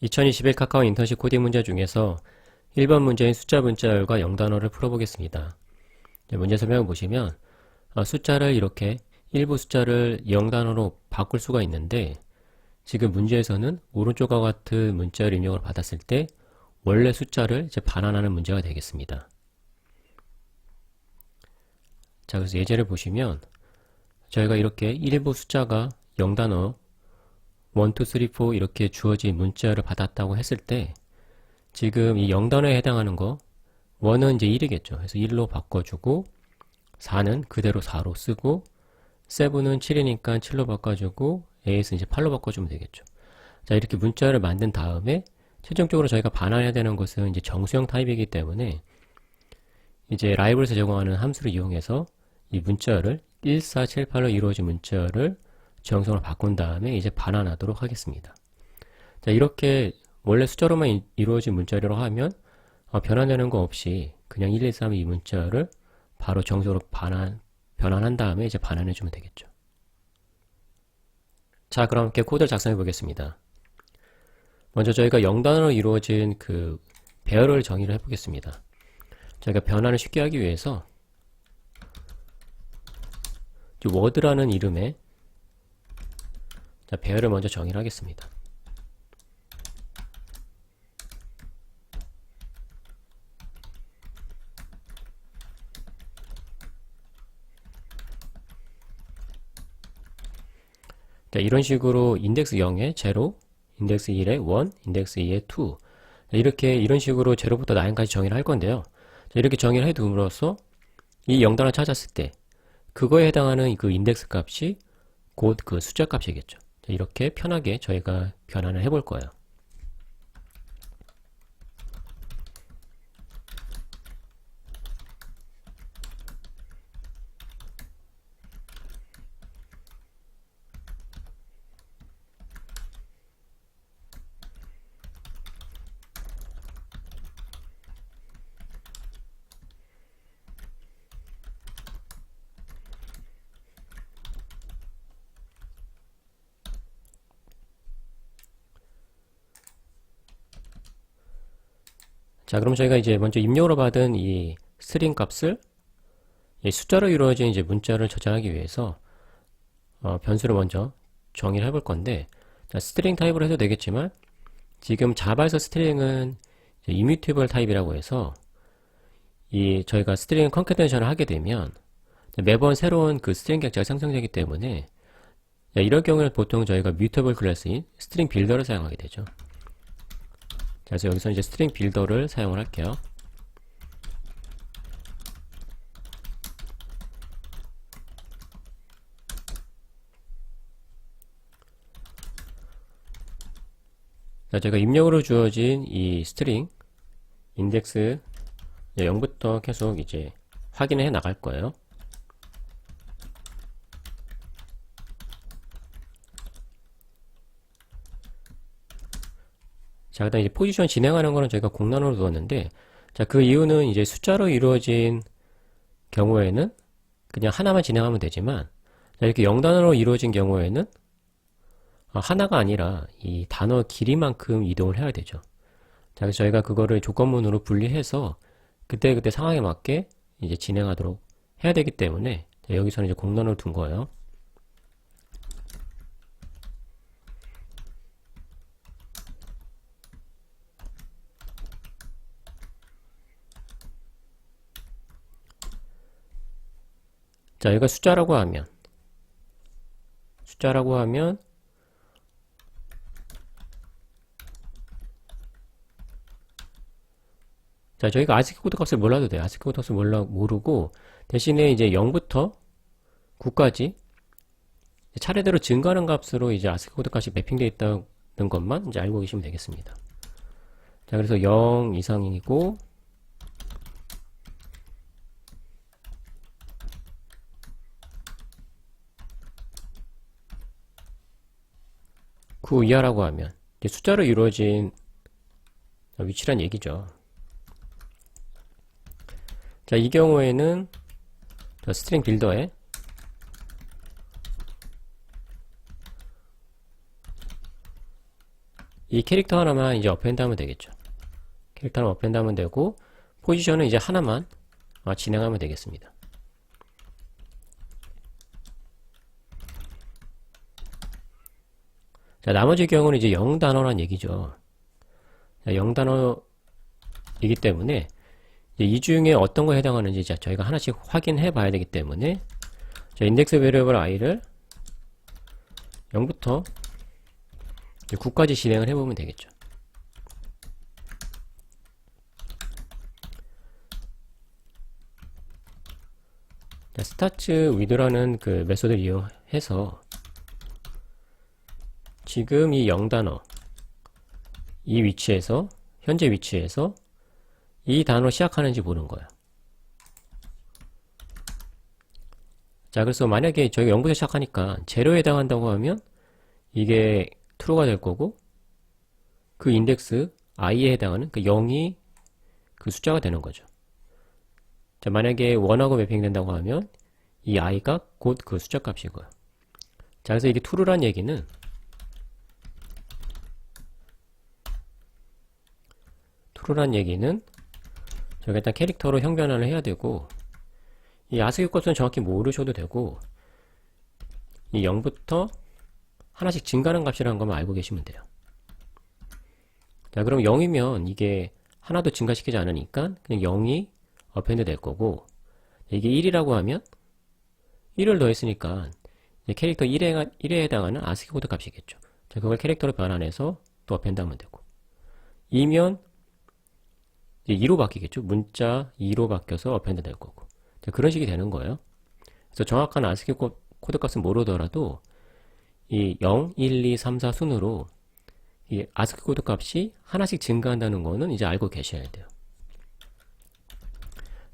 2021 카카오 인턴십 코딩 문제 중에서 1번 문제인 숫자 문자열과 영단어를 풀어보겠습니다. 네, 문제 설명을 보시면 어, 숫자를 이렇게 일부 숫자를 영단어로 바꿀 수가 있는데 지금 문제에서는 오른쪽과 같은 문자열 입력을 받았을 때 원래 숫자를 이제 반환하는 문제가 되겠습니다. 자, 그래서 예제를 보시면 저희가 이렇게 일부 숫자가 영단어 1, 2, 3, 4 이렇게 주어진 문자를 받았다고 했을 때 지금 이 0단어에 해당하는 거 1은 이제 1이겠죠. 그래서 1로 바꿔주고 4는 그대로 4로 쓰고 7은 7이니까 7로 바꿔주고 8은 이제 8로 바꿔주면 되겠죠. 자 이렇게 문자를 만든 다음에 최종적으로 저희가 반환해야 되는 것은 이제 정수형 타입이기 때문에 이제 라이브에서 제공하는 함수를 이용해서 이 문자를 1478로 이루어진 문자를 정성을 바꾼 다음에 이제 반환하도록 하겠습니다. 자, 이렇게 원래 숫자로만 이- 이루어진 문자로 하면 어, 변환되는 거 없이 그냥 1, 2, 3, 2 문자를 바로 정석으로 반환, 변환한 다음에 이제 반환해 주면 되겠죠. 자, 그럼 함께 코드를 작성해 보겠습니다. 먼저 저희가 0단어로 이루어진 그 배열을 정의를 해 보겠습니다. 저희가 변환을 쉽게 하기 위해서 이 워드라는 이름의 자, 배열을 먼저 정의를 하겠습니다. 자, 이런 식으로 인덱스 0에 0, 인덱스 1에 1, 인덱스 2에 2 자, 이렇게 이런 식으로 0부터 9까지 정의를 할 건데요. 자, 이렇게 정의를 해둠으로써 이 0단어 찾았을 때 그거에 해당하는 그 인덱스 값이 곧 그 숫자 값이겠죠. 자, 이렇게 편하게 저희가 변환을 해볼 거예요. 자, 그럼 저희가 이제 먼저 입력으로 받은 이 스트링 값을 이 숫자로 이루어진 이제 문자를 저장하기 위해서 어, 변수를 먼저 정의를 해볼 건데 자, 스트링 타입으로 해도 되겠지만 지금 자바에서 스트링은 이뮤테이블 타입이라고 해서 이 저희가 스트링 컨캐테네이션을 하게 되면 매번 새로운 그 스트링 객체가 생성되기 때문에 자, 이럴 경우는 보통 저희가 뮤테이블 클래스인 스트링 빌더를 사용하게 되죠. 자, 그래서 여기서 이제 스트링 빌더를 사용을 할게요. 자, 제가 입력으로 주어진 이 스트링 인덱스 0부터 계속 이제 확인해 나갈 거예요. 자, 그 다음 이제 포지션 진행하는 거는 저희가 공란으로 두었는데, 자, 그 이유는 이제 숫자로 이루어진 경우에는 그냥 하나만 진행하면 되지만, 자, 이렇게 0단어로 이루어진 경우에는 아, 하나가 아니라 이 단어 길이만큼 이동을 해야 되죠. 자, 그래서 저희가 그거를 조건문으로 분리해서 그때그때 상황에 맞게 이제 진행하도록 해야 되기 때문에 자, 여기서는 이제 공란으로 둔 거예요. 자, 여기가 숫자라고 하면 숫자라고 하면 자, 저희가 아스키 코드 값을 몰라도 돼요. 아스키 코드 값을 몰라, 모르고 대신에 이제 0부터 9까지 차례대로 증가하는 값으로 이제 아스키 코드 값이 매핑되어 있다는 것만 이제 알고 계시면 되겠습니다. 자, 그래서 0 이상이고 9 이하라고 하면 숫자로 이루어진 위치란 얘기죠. 자, 이 경우에는 저 스트링 빌더에 이 캐릭터 하나만 이제 어펜드 하면 되겠죠. 캐릭터 하나 어펜드 하면 되고, 포지션은 이제 하나만 어, 진행하면 되겠습니다. 자, 나머지 경우는 이제 0단어란 얘기죠. 자, 0단어이기 때문에 이 중에 어떤 거에 해당하는지 자, 저희가 하나씩 확인해 봐야 되기 때문에 자, 인덱스 베리어블 i를 0부터 9까지 진행을 해보면 되겠죠. 자, 스타트 위드라는 그 메소드를 이용해서 지금 이 0단어 이 위치에서 현재 위치에서 이 단어 시작하는지 보는 거예요. 자, 그래서 만약에 저희가 0부터 시작하니까 제로에 해당한다고 하면 이게 true가 될 거고 그 인덱스 i에 해당하는 그 0이 그 숫자가 되는 거죠. 자, 만약에 1하고 매핑된다고 하면 이 i가 곧 그 숫자 값이고요. 자, 그래서 이게 true란 얘기는 true란 얘기는 저희가 일단 캐릭터로 형변환을 해야 되고 이 아스키 값은 정확히 모르셔도 되고 이 0부터 하나씩 증가하는 값이라는 것만 알고 계시면 돼요. 자, 그럼 0이면 이게 하나도 증가시키지 않으니까 그냥 0이 어펜드 될 거고 이게 1이라고 하면 1을 더했으니까 캐릭터 1에, 1에 해당하는 아스키 코드 값이겠죠. 자, 그걸 캐릭터로 변환해서 또 어펜드 하면 되고 2면 2로 바뀌겠죠. 문자 2로 바뀌어서 어펜드 될 거고 자, 그런 식이 되는 거예요. 그래서 정확한 아스키 코드 값은 모르더라도 이 0, 1, 2, 3, 4 순으로 이 아스키 코드 값이 하나씩 증가한다는 거는 이제 알고 계셔야 돼요.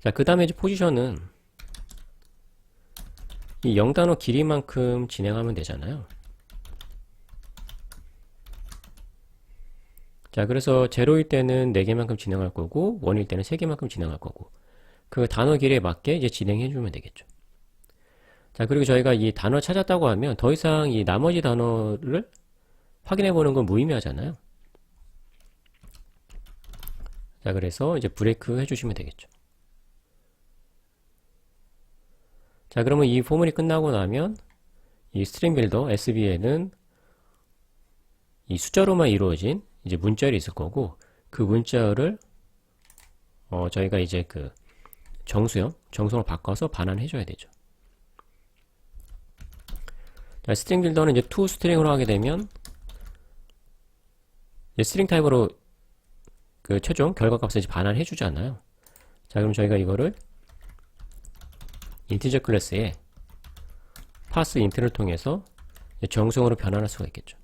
자, 그 다음에 이제 포지션은 이 0단어 길이만큼 진행하면 되잖아요. 자, 그래서 제로일 때는 4개만큼 진행할 거고, 1일 때는 3개만큼 진행할 거고, 그 단어 길이에 맞게 이제 진행해 주면 되겠죠. 자, 그리고 저희가 이 단어 찾았다고 하면 더 이상 이 나머지 단어를 확인해 보는 건 무의미하잖아요. 자, 그래서 이제 브레이크 해주시면 되겠죠. 자, 그러면 이 포물이 끝나고 나면 이 스트링 빌더 SB에는 이 숫자로만 이루어진 이제 문자열이 있을 거고 그 문자열을 어, 저희가 이제 그 정수형, 정성을 바꿔서 반환해 줘야 되죠. 자, 스트링 빌더는 이제 to 스트링으로 하게 되면 스트링 타입으로 그 최종 결과 값을 이제 반환해 주잖아요. 자, 그럼 저희가 이거를 인티저 클래스에 파스 인트를 통해서 정수형으로 변환할 수가 있겠죠.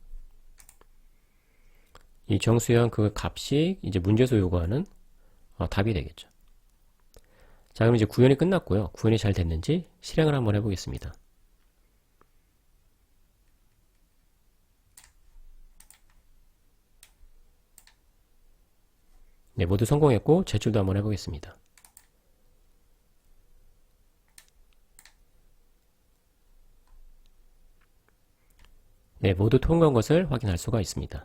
이 정수형 그 값이 이제 문제에서 요구하는 어, 답이 되겠죠. 자, 그럼 이제 구현이 끝났고요. 구현이 잘 됐는지 실행을 한번 해보겠습니다. 네, 모두 성공했고 제출도 한번 해보겠습니다. 네, 모두 통과한 것을 확인할 수가 있습니다.